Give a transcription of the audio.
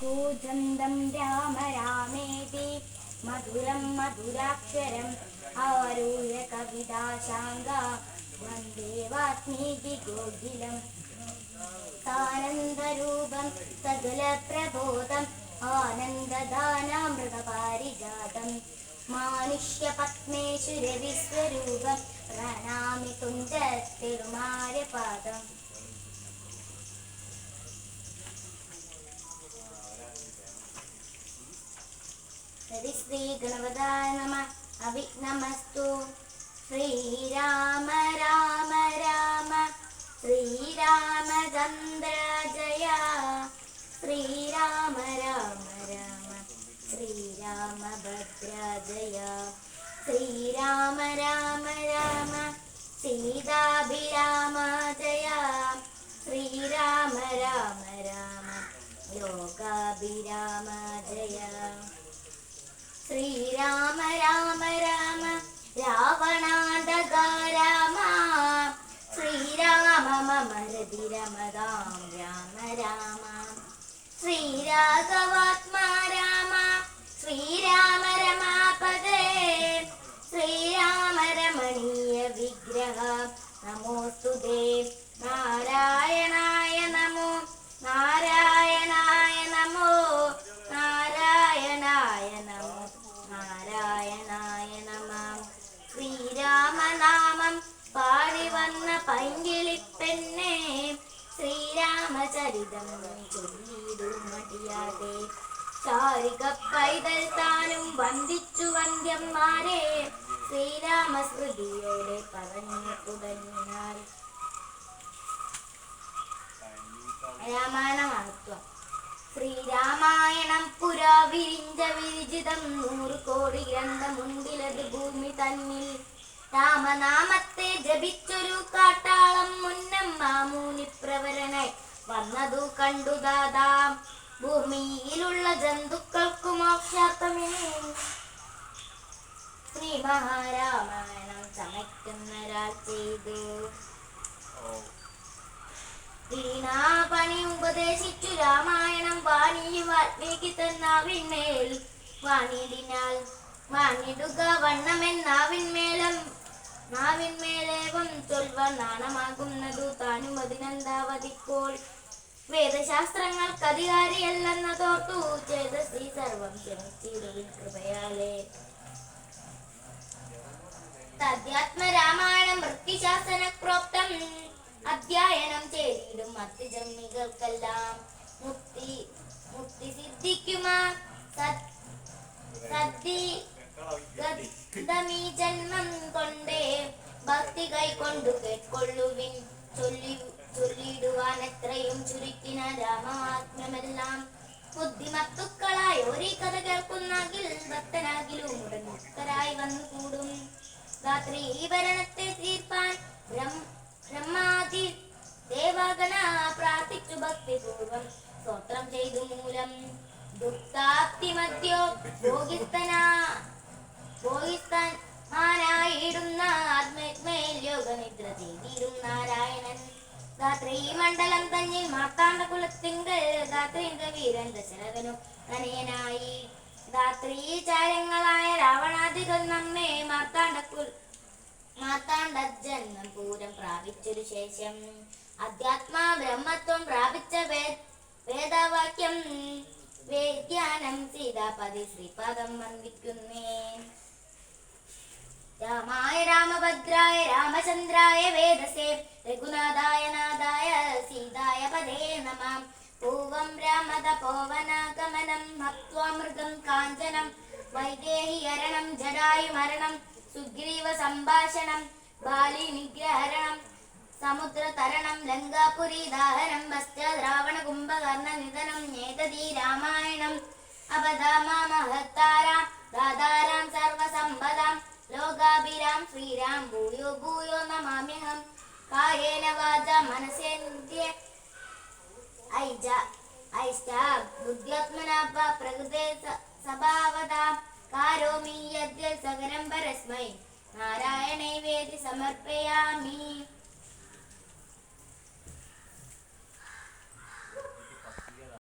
കൂജന്തം രാമ രാമേതി. മധുരം മധുരാക്ഷരം ആരൂഢ കവിതാശാങ്ക വന്ദേ വാത്മീകി ഗോകുലം. സാനന്ദരൂപം സകല പ്രബോധം. ആനന്ദദാനാമൃതപാരിജാതം മാനുഷ്യ പത്മേശ്വര വിശ്വരൂപം. പ്രണാമി തുഞ്ച ഹരി ശ്രീ ഗണപതായ നമ. അവിഘ്നമസ്തു ശ്രീരാമ രാമ രാമ. ശ്രീരാമചന്ദ്ര ജയ. ശ്രീരാമ രാമ രാമ. ശ്രീരാമഭദ്ര ജയ. ശ്രീരാമ രാമ രാമ. സീതാഭിരാമ ജയ. ശ്രീരാമ രാമ രാമ. യോഗാഭിരാമ ജയ. ശ്രീരാമ രാമ രാമ രാവണാന്തക രാമ ശ്രീരാമ മമ ഹൃദി രമതാം രാമ രാമ ശ്രീരാഘവാത്മാ രാമ ശ്രീരാമ നാരായണായ നമ. ശ്രീരാമനാമം പാടി വന്ന പൈങ്കിളിപ്പെണ്ണെ. ശ്രീരാമചരിതം ചൊല്ലിയിടും മടിയാതെ. ചാരിക പൈതൽ താനും വന്ദിച്ചു വന്ധ്യന്മാരെ. ശ്രീരാമസ്മൃതിയോടെ പറഞ്ഞു തുടങ്ങിയാൽ രാമായണ മഹത്വം. ശ്രീരാമായണം പുരാ വിരിഞ്ച വിരിജിതം നൂറ് കോടി ഗ്രന്ഥമുണ്ടിലത് ഭൂമി തന്നിൽ. രാമനാമത്തെ ജപിച്ചൊരു കാട്ടാളം മുന്നം മാമൂനിപ്രവരനായി വന്നതു കണ്ടു ദാദാ. ഭൂമിയിലുള്ള ജന്തുക്കൾക്കു മോക്ഷാർത്ഥമേ. ശ്രീ മഹാരാമായണം ചമയ്ക്കുന്നൊരാൾ ചെയ്തു. വീണാപണി ഉപദേശിച്ചു രാമായണം വാണിയിൽ വാൽമീകി തന്നാവിന്മേൽ വാണിടിനാൽ വാണിടുക വണ്ണമെന്നാവിന്മേലം. നാവിന്മേലേവം ചൊൽവ നാണമാകുന്നതു താനും അതിനെന്താവതിപ്പോൾ വേദശാസ്ത്രങ്ങൾക്ക് ചെയ്ത ശ്രീ സർവം ക്ഷമിച്ചിടുവിൻ കൃപയാലേ. തദ്യാത്മരാമായണം വൃത്തിശാസന പ്രോക്തം അധ്യയനം ചെയ്തിടും മറ്റ് ജന്മികൾക്കെല്ലാം മുക്തി മുക്തി സിദ്ധിക്കുമാ ഗതമീ ജന്മം കൊണ്ടേ ഭക്തി കൈകൊണ്ടു കേൾക്കൊള്ളുവിൻ. ചൊല്ലി ചൊല്ലിടുവാൻ എത്രയും ചുരുക്കിന രാമാത്മ്യമെല്ലാം ബുദ്ധിമത്തുക്കളായി ഒരേ കഥ കേൾക്കുന്നെങ്കിൽ ഭക്തനാകിലും ഉടൻ മുക്തരായി വന്നു കൂടും രാത്രി ഭരണത്തെ തീർപ്പാൻ ബ്രഹ്മ ബ്രഹ്മാതി ദേവഗണ ഭക്തിപൂർവം സ്തോത്രം ചെയ്തു മൂലം ദുഃഖാപ്തി മധ്യോ ഭോഗിസ്തനാ ആത്മേത്മേൽ യോഗനിദ്ര ചെയ്തിടും നാരായണൻ. രാത്രി മണ്ഡലം തന്നിൽ മാർത്താണ്ഡ കുലത്തിങ്കൽ രാത്രീന്ദ്ര വീരൻ ദശരഥനു തനയനായി രാത്രി ചാരങ്ങളായ രാവണാദികൾ നമ്മെ മാർത്താണ്ഡക്കുൽ മാർത്താണ്ഡജന്മം പൂരം പ്രാപിച്ചൊരു ശേഷം അധ്യാത്മാ ബ്രഹ്മത്വം പ്രാപിച്ച വേദവാക്യം വേദ്യാനം സീതാപതി ശ്രീപാദം വന്ദിക്കുന്നേ. രാമായ രാമഭദ്രായ രാമചന്ദ്രായ വേദസേ രഘുനാഥായ നാഥായ സീതായ പദേ നമ. പൂവം രാമത പോവനാഗമനം ഹത്വാമൃതം കാഞ്ചനം വൈദേഹി അരണം ജടായു മരണം സുഗ്രീവ സംഭാഷണം ബാലി നിഗ്രഹരണം സമുദ്ര തരണം ലങ്കാപുരി ദാഹനം ദ്രാവണ കുംഭകർണ നിധനം ഏതീ രാമായണം അപദാമഹത്താരാം ദാതാരാം സർവസമ്പദാം ലോകാഭിരാം ശ്രീരാം ഭൂയോ ഭൂയോ നമാമ്യഹം കായേന വാച മനസേന്ദ്രിയ ഐജ ഐഷ്ട ബുദ്ധ്യാത്മനാ പ്രകൃതേ സ- कारोमि यद्य सगरं परस्मै नारायणै वेदि समर्पयामि